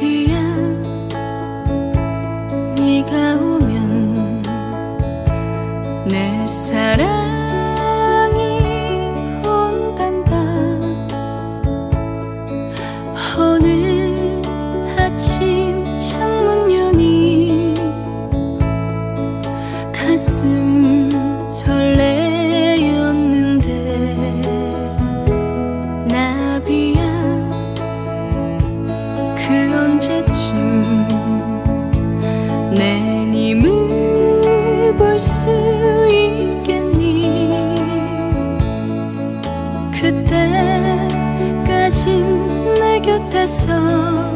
나비야. 네가 오면 내 사랑이 온단다. 오늘 아침 창문 여니 가슴 언제쯤 내 님을 볼 수 있겠니? 그때까진 내 곁에서